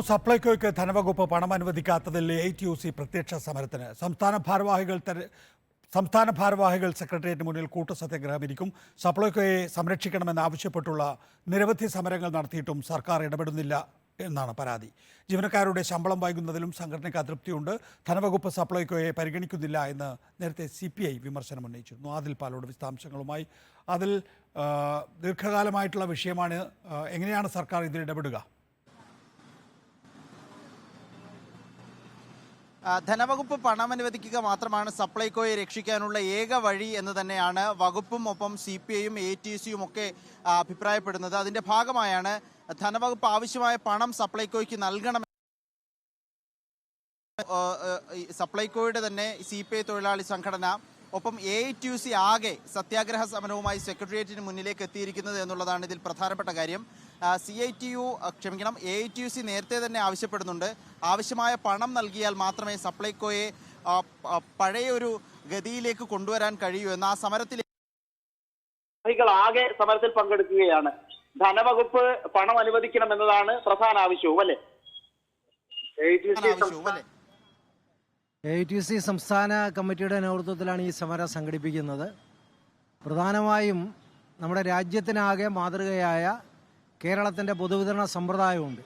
സപ്ലൈകോയ്ക്ക് ധനവകുപ്പ് പണം അനുവദിക്കാത്തതിൽ എ ടി യു സി പ്രത്യക്ഷ സമരത്തിന്. സംസ്ഥാന ഭാരവാഹികൾ സംസ്ഥാന ഭാരവാഹികൾ സെക്രട്ടേറിയറ്റിന് മുന്നിൽ കൂട്ടസത്യാഗ്രഹം ഇരിക്കും. സപ്ലൈകോയെ സംരക്ഷിക്കണമെന്നാവശ്യപ്പെട്ടുള്ള നിരവധി സമരങ്ങൾ നടത്തിയിട്ടും സർക്കാർ ഇടപെടുന്നില്ല എന്നാണ് പരാതി. ജീവനക്കാരുടെ ശമ്പളം വൈകുന്നതിലും സംഘടനയ്ക്ക് അതൃപ്തിയുണ്ട്. ധനവകുപ്പ് സപ്ലൈകോയെ പരിഗണിക്കുന്നില്ല എന്ന് നേരത്തെ സി പി ഐ വിമർശനം ഉന്നയിച്ചിരുന്നു. ആദിൽ പാലോട് വിശദാംശങ്ങളുമായി. അതിൽ ദീർഘകാലമായിട്ടുള്ള വിഷയമാണ് എങ്ങനെയാണ് സർക്കാർ ഇതിൽ ഇടപെടുക? ധനവകുപ്പ് പണം അനുവദിക്കുക മാത്രമാണ് സപ്ലൈകോയെ രക്ഷിക്കാനുള്ള ഏക വഴി എന്ന് തന്നെയാണ് വകുപ്പും ഒപ്പം സി പി ഐയും എ ടി സിയും ഒക്കെ അഭിപ്രായപ്പെടുന്നത്. അതിന്റെ ഭാഗമായാണ് ധനവകുപ്പ് ആവശ്യമായ പണം സപ്ലൈകോയ്ക്ക് നൽകണം. സപ്ലൈകോയുടെ തന്നെ സി പി ഐ തൊഴിലാളി സംഘടന ഒപ്പം എ ടി യു സി ആകെ സത്യാഗ്രഹ സമരവുമായി സെക്രട്ടേറിയറ്റിന് മുന്നിലേക്ക് എത്തിയിരിക്കുന്നത് എന്നുള്ളതാണ് ഇതിൽ പ്രധാനപ്പെട്ട കാര്യം. സി ഐ ടി യു ക്ഷമിക്കണം എ ടി യു സി നേരത്തെ തന്നെ ആവശ്യപ്പെടുന്നുണ്ട്. ആവശ്യമായ പണം നൽകിയാൽ മാത്രമേ സപ്ലൈകോയെ പഴയ ഒരു ഗതിയിലേക്ക് കൊണ്ടുവരാൻ കഴിയൂ എന്ന് ആ സമരത്തിൽ ആകെ സമരത്തിൽ പങ്കെടുക്കുകയാണ്. ധനവകുപ്പ് പണം അനുവദിക്കണം എന്നതാണ് പ്രധാന ആവശ്യവും അല്ലേ? ആവശ്യവും അല്ലേ? എ ടി സി സംസ്ഥാന കമ്മിറ്റിയുടെ നേതൃത്വത്തിലാണ് ഈ സമരം സംഘടിപ്പിക്കുന്നത്. പ്രധാനമായും നമ്മുടെ രാജ്യത്തിനാകെ മാതൃകയായ കേരളത്തിന്റെ പൊതുവിതരണ സമ്പ്രദായമുണ്ട്.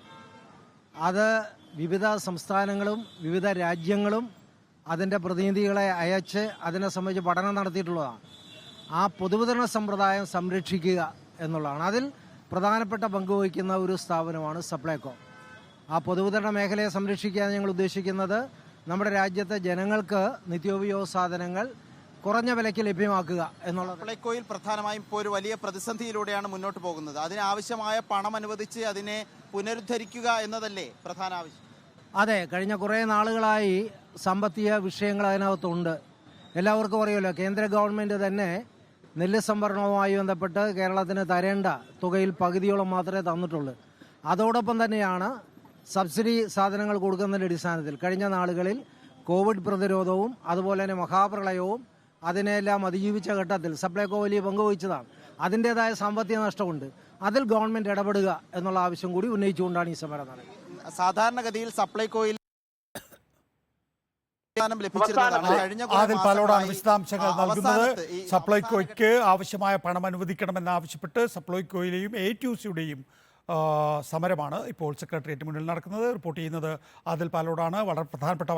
അത് വിവിധ സംസ്ഥാനങ്ങളും വിവിധ രാജ്യങ്ങളും അതിന്റെ പ്രതിനിധികളെ അയച്ച് അതിനെ സംബന്ധിച്ച് പഠനം നടത്തിയിട്ടുള്ളതാണ്. ആ പൊതുവിതരണ സമ്പ്രദായം സംരക്ഷിക്കുക എന്നുള്ളതാണ്. അതിൽ പ്രധാനപ്പെട്ട പങ്കുവഹിക്കുന്ന ഒരു സ്ഥാപനമാണ് സപ്ലൈകോ. ആ പൊതുവിതരണ മേഖലയെ സംരക്ഷിക്കാൻ ഞങ്ങൾ ഉദ്ദേശിക്കുന്നത് നമ്മുടെ രാജ്യത്തെ ജനങ്ങൾക്ക് നിത്യോപയോഗ സാധനങ്ങൾ കുറഞ്ഞ വിലയ്ക്ക് ലഭ്യമാക്കുക എന്നുള്ളത് പ്ലേക്കോയിൽ പ്രധാനമായും ഇപ്പോൾ ഒരു വലിയ പ്രതിസന്ധിയിലൂടെയാണ് മുന്നോട്ട് പോകുന്നത്. അതിനാവശ്യമായ പണം അനുവദിച്ച് അതിനെ പുനരുദ്ധരിക്കുക എന്നതല്ലേ പ്രധാന ആവശ്യം? അതെ കഴിഞ്ഞ കുറേ നാളുകളായി സാമ്പത്തിക വിഷയങ്ങൾ അതിനകത്തുണ്ട്. എല്ലാവർക്കും അറിയാമല്ലോ കേന്ദ്ര ഗവൺമെന്റ് തന്നെ നെല്ല് സംഭരണവുമായി ബന്ധപ്പെട്ട് കേരളത്തിന് തരേണ്ട തുകയിൽ പകുതിയോളം മാത്രമേ തന്നിട്ടുള്ളൂ. അതോടൊപ്പം തന്നെയാണ് സബ്സിഡി സാധനങ്ങൾ കൊടുക്കുന്നതിന്റെ അടിസ്ഥാനത്തിൽ കഴിഞ്ഞ നാളുകളിൽ കോവിഡ് പ്രതിരോധവും അതുപോലെ തന്നെ മഹാപ്രളയവും അതിനെല്ലാം അതിജീവിച്ച ഘട്ടത്തിൽ സപ്ലൈകോ വലിയ പങ്ക് വഹിച്ചതാണ്. അതിന്റെതായ സാമ്പത്തിക നഷ്ടമുണ്ട്. അതിൽ ഗവൺമെന്റ് ഇടപെടുക എന്നുള്ള ആവശ്യം കൂടി ഉന്നയിച്ചുകൊണ്ടാണ് ഈ സമരം നടക്കുന്നത്. സാധാരണഗതിയിൽ സപ്ലൈകോയിൽ അതിൽ പാലോടാണ് വിശദാംശങ്ങൾ നൽകുന്നത്. സപ്ലൈകോയ്ക്ക് ആവശ്യമായ പണം അനുവദിക്കണമെന്ന് ആവശ്യപ്പെട്ട് സപ്ലൈകോയിലെയും എ ടി യു സിയുടെയും സമരമാണ് ഇപ്പോൾ സെക്രട്ടേറിയറ്റ് മുന്നിൽ നടക്കുന്നത്. റിപ്പോർട്ട് ചെയ്യുന്നത് ആദിൽ പാലോടാണ്. വളരെ പ്രധാനപ്പെട്ട